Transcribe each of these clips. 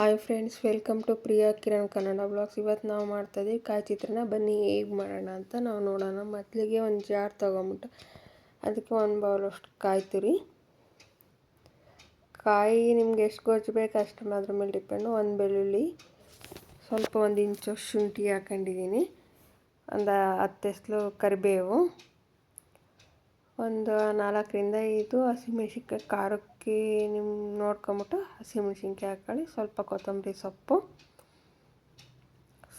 Hi friends welcome to Priya Kiran Kannada blogs ಇವತ್ತು ನಾವು ಮಾಡ್ತಾಯಿದ್ದೀವಿ ಕಾಯಿ ಚಿತ್ರನ. ಬನ್ನಿ ಹೇಗೆ ಮಾಡೋಣ ಅಂತ ನಾವು ನೋಡೋಣ. ಮೊದಲಿಗೆ ಒಂದು ಜಾರ್ ತೊಗೊಂಬಿಟ್ಟು ಅದಕ್ಕೆ ಒಂದು ಬೌಲಷ್ಟು ಕಾಯಿ ತುರಿ. ಕಾಯಿ ನಿಮ್ಗೆ ಎಷ್ಟು ಗೊಜ್ಜು ಬೇಕು ಅಷ್ಟು ಅದ್ರ ಮೇಲೆ ಡಿಪೆಂಡು ಒಂದು ಬೆಳ್ಳುಳ್ಳಿ, ಸ್ವಲ್ಪ ಒಂದು ಇಂಚು ಶುಂಠಿ ಹಾಕೊಂಡಿದ್ದೀನಿ. ಒಂದು ಹತ್ತೆಸ್ಲು ಕರಿಬೇವು. ಒಂದು ನಾಲ್ಕರಿಂದ ಐದು ಹಸಿಮೆಣ್ಸಿನ್ಕಾಯಿ ಖಾರಕ್ಕೆ ನಿಮ್ಮ ನೋಡ್ಕೊಂಬಿಟ್ಟು ಹಸಿಮೆಣ್ಸಿನ್ಕಾಯಿ ಹಾಕೊಳ್ಳಿ ಸ್ವಲ್ಪ ಕೊತ್ತಂಬರಿ ಸೊಪ್ಪು,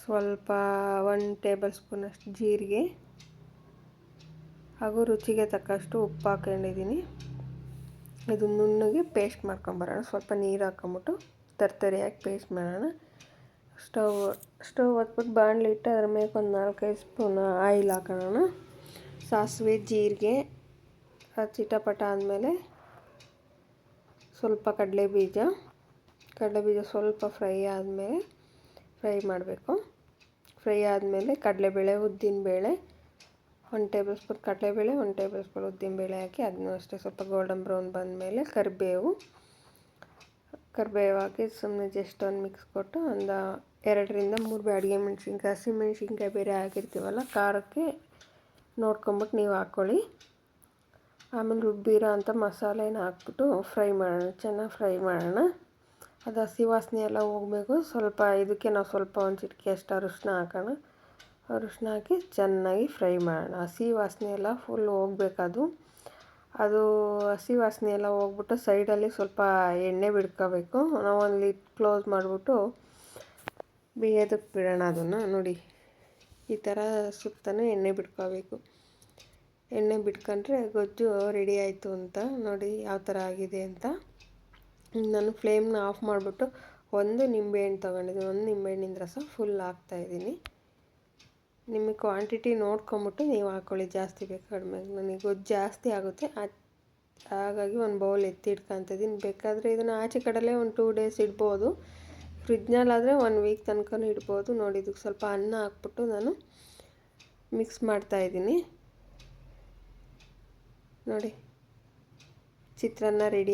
ಸ್ವಲ್ಪ ಒನ್ ಟೇಬಲ್ ಸ್ಪೂನಷ್ಟು ಜೀರಿಗೆ ಹಾಗೂ ರುಚಿಗೆ ತಕ್ಕಷ್ಟು ಉಪ್ಪು ಹಾಕೊಂಡಿದ್ದೀನಿ ಇದು ನುಣ್ಣಗೆ ಪೇಸ್ಟ್ ಮಾಡ್ಕೊಂಬರೋಣ ಸ್ವಲ್ಪ ನೀರು ಹಾಕೊಂಬಿಟ್ಟು ತರ್ತರಿಯಾಗಿ ಪೇಸ್ಟ್ ಮಾಡೋಣ. ಸ್ಟವ್ ಸ್ಟವ್ ಹೊತ್ಬಿಟ್ಟು ಬಾಣಲಿ ಇಟ್ಟು ಅದ್ರ ಮೇಲೆ ಒಂದು ನಾಲ್ಕೈದು ಸ್ಪೂನ್ ಆಯಿಲ್ ಹಾಕೋಣ. ಸಾಸಿವೆ, ಜೀರಿಗೆ ಚಿಟಪಟ ಆದಮೇಲೆ ಸ್ವಲ್ಪ ಕಡಲೆ ಬೀಜ. ಕಡಲೆ ಬೀಜ ಸ್ವಲ್ಪ ಫ್ರೈ ಆದಮೇಲೆ ಫ್ರೈ ಮಾಡಬೇಕು. ಫ್ರೈ ಆದಮೇಲೆ ಕಡಲೆಬೇಳೆ ಉದ್ದಿನಬೇಳೆ ಒಂದು ಟೇಬಲ್ ಸ್ಪೂನ್ ಕಡಲೆಬೇಳೆ, ಒಂದು ಟೇಬಲ್ ಸ್ಪೂನ್ ಉದ್ದಿನಬೇಳೆ ಹಾಕಿ ಅದನ್ನೂ ಅಷ್ಟೇ ಸ್ವಲ್ಪ ಗೋಲ್ಡನ್ ಬ್ರೌನ್ ಬಂದಮೇಲೆ ಕರಿಬೇವು. ಕರಿಬೇವು ಹಾಕಿ ಸುಮ್ಮನೆ ಜಸ್ಟ್ ಒಂದು ಮಿಕ್ಸ್ ಕೊಟ್ಟು ಒಂದು ಎರಡರಿಂದ ಮೂರು ಬ್ಯಾಡಿಗೆ ಮೆಣಸಿನ್ಕಾಯಿ, ಹಸಿ ಮೆಣಸಿನ್ಕಾಯಿ ಬೇರೆ ಹಾಕಿರ್ತೀವಲ್ಲ, ಖಾರಕ್ಕೆ ನೋಡ್ಕೊಂಬಿಟ್ಟು ನೀವು ಹಾಕ್ಕೊಳ್ಳಿ ಆಮೇಲೆ ರುಬ್ಬಿರೋ ಅಂಥ ಮಸಾಲೆನ ಹಾಕ್ಬಿಟ್ಟು ಫ್ರೈ ಮಾಡೋಣ, ಚೆನ್ನಾಗಿ ಫ್ರೈ ಮಾಡೋಣ. ಅದು ಹಸಿ ವಾಸನೆ ಎಲ್ಲ ಹೋಗಬೇಕು. ಸ್ವಲ್ಪ ಇದಕ್ಕೆ ನಾವು ಸ್ವಲ್ಪ ಒಂದು ಚಿಟಿಕೆ ಅಷ್ಟು ಅರಿಶಿನ ಹಾಕೋಣ. ಅರಿಶಿನ ಹಾಕಿ ಚೆನ್ನಾಗಿ ಫ್ರೈ ಮಾಡೋಣ. ಹಸಿ ವಾಸನೆ ಎಲ್ಲ ಫುಲ್ ಹೋಗ್ಬೇಕದು. ಅದು ಹಸಿ ವಾಸನೆ ಎಲ್ಲ ಹೋಗ್ಬಿಟ್ಟು ಸೈಡಲ್ಲಿ ಸ್ವಲ್ಪ ಎಣ್ಣೆ ಬಿಡ್ಕೋಬೇಕು. ನಾವು ಒಂದು ಲಿಟ್ ಕ್ಲೋಸ್ ಮಾಡಿಬಿಟ್ಟು ಬೇಯೋದಕ್ಕೆ ಬಿಡೋಣ ಅದನ್ನು. ನೋಡಿ, ಈ ಥರ ಸುತ್ತಲೂ ಎಣ್ಣೆ ಬಿಡ್ಕೋಬೇಕು. ಎಣ್ಣೆ ಬಿಟ್ಕೊಂಡ್ರೆ ಗೊಜ್ಜು ರೆಡಿ ಆಯಿತು ಅಂತ. ನೋಡಿ ಯಾವ ಥರ ಆಗಿದೆ ಅಂತ. ನಾನು ಫ್ಲೇಮ್ನ ಆಫ್ ಮಾಡಿಬಿಟ್ಟು ಒಂದು ನಿಂಬೆಹಣ್ಣು ತೊಗೊಂಡಿದ್ದೀನಿ. ಒಂದು ನಿಂಬೆಹಣ್ಣಿನ ರಸ ಫುಲ್ ಹಾಕ್ತಾಯಿದ್ದೀನಿ ನಿಮಗೆ ಕ್ವಾಂಟಿಟಿ ನೋಡ್ಕೊಂಬಿಟ್ಟು ನೀವು ಹಾಕ್ಕೊಳ್ಳಿ ಜಾಸ್ತಿ ಬೇಕು ಕಡಿಮೆ. ನನಗೆ ಗೊಜ್ಜು ಜಾಸ್ತಿ ಆಗುತ್ತೆ. ಹಾಗಾಗಿ ಒಂದು ಬೌಲ್ ಎತ್ತಿ ಇಟ್ಕೊತಿದ್ದೀನಿ ಬೇಕಾದರೆ ಇದನ್ನು ಆಚೆ ಕಡಲೆ ಒಂದು ಟೂ ಡೇಸ್ ಇಡ್ಬೋದು. ಫ್ರಿಜ್ನಲ್ಲಾದರೆ ಒನ್ ವೀಕ್ ತನಕ ಇಡ್ಬೋದು. ನೋಡಿ, ಇದಕ್ಕೆ ಸ್ವಲ್ಪ ಅನ್ನ ಹಾಕ್ಬಿಟ್ಟು ನಾನು ಮಿಕ್ಸ್ ಮಾಡ್ತಾಯಿದ್ದೀನಿ ನೋಡಿ. ಚಿತ್ರಾನ್ನ ರೆಡಿ